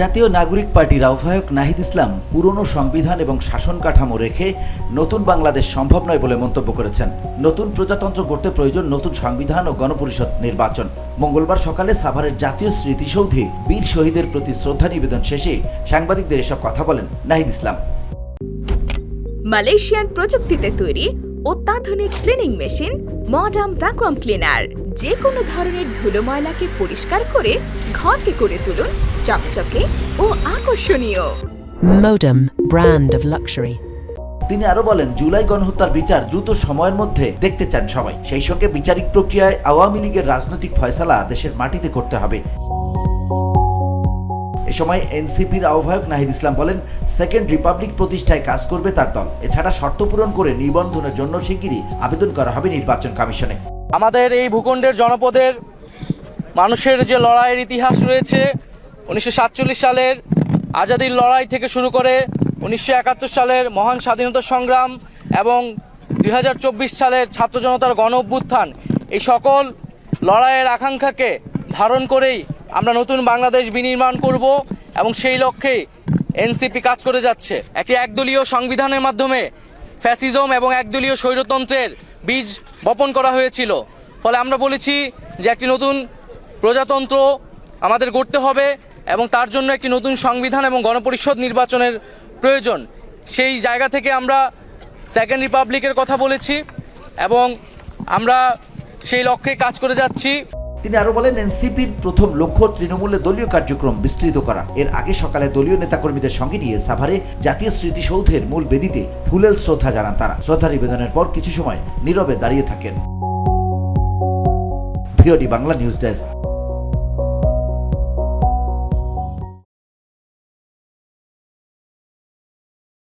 জাতীয় নাগরিক পার্টির আহ্বায়ক নাহিদ ইসলাম পুরনো সংবিধান এবং শাসন কাঠামো রেখে নতুন বাংলাদেশ সম্ভব নয় বলে মন্তব্য করেছেন। নতুন প্রজাতন্ত্র করতে প্রয়োজন নতুন সংবিধান ও গণপরিষদ নির্বাচন। মঙ্গলবার সকালে সাভারের জাতীয় স্মৃতিসৌধে বীর শহীদের প্রতি শ্রদ্ধা নিবেদন শেষে সাংবাদিকদের এসব কথা বলেন নাহিদ ইসলাম। মালয়েশিয়ান প্রযুক্তিতে তৈরি অত্যাধুনিক cleaning machine modern vacuum cleaner যে কোনো ধরনের ধুলো ময়লাকে পরিষ্কার করে ঘরকে করে তুলুন চকচকে ও আকর্ষণীয়। Modem, brand of luxury. তিনি আরও বলেন জুলাই গণহত্যার বিচার দ্রুত সময়ের মধ্যে দেখতে চান সবাই। সেই সঙ্গে বিচারিক প্রক্রিয়ায় আওয়ামী লীগের রাজনৈতিক ফয়সালা দেশের মাটিতে করতে হবে। এ সময় এনসিপির আহ্বায়ক নাহিদ ইসলাম বলেন, সেকেন্ড রিপাবলিক প্রতিষ্ঠায় কাজ করবে তার দল। এছাড়া শর্ত পূরণ করে নিবন্ধনের জন্য শিগগিরই আবেদন করা হবে নির্বাচন কমিশনে। আমাদের এই ভূখণ্ডের জনপদের মানুষের যে লড়াইয়ের ইতিহাস রয়েছে, উনিশশো সাতচল্লিশ সালের আজাদির লড়াই থেকে শুরু করে উনিশশো একাত্তর সালের মহান স্বাধীনতা সংগ্রাম এবং দুই হাজার চব্বিশ সালের ছাত্র জনতার গণ অভ্যুত্থান এই সকল লড়াইয়ের আকাঙ্ক্ষাকে ধারণ করেই আমরা নতুন বাংলাদেশ বিনির্মাণ করব এবং সেই লক্ষ্যে এনসিপি কাজ করে যাচ্ছে। একটি একদলীয় সংবিধানের মাধ্যমে ফ্যাসিজম এবং একদলীয় স্বৈরতন্ত্রের বীজ বপন করা হয়েছিল। ফলে আমরা বলেছি যে একটি নতুন প্রজাতন্ত্র আমাদের গড়তে হবে এবং তার জন্য একটি নতুন সংবিধান এবং গণপরিষদ নির্বাচনের প্রয়োজন। সেই জায়গা থেকে আমরা সেকেন্ড রিপাবলিকের কথা বলেছি এবং আমরা সেই লক্ষ্যে কাজ করে যাচ্ছি। তিনি আরও বলেন, এনসিপির প্রথম লক্ষ্য তৃণমূলে দলীয় কার্যক্রম বিস্তৃত করা। এর আগে সকালে দলীয় নেতাকর্মীদের সঙ্গে নিয়ে সাভারে জাতীয় স্মৃতিসৌধের মূল বেদিতে ফুলেল শ্রদ্ধা জানান তারা। শ্রদ্ধা নিবেদনের পর কিছু সময় নীরবে দাঁড়িয়ে থাকেন। VOD Bangla news desk.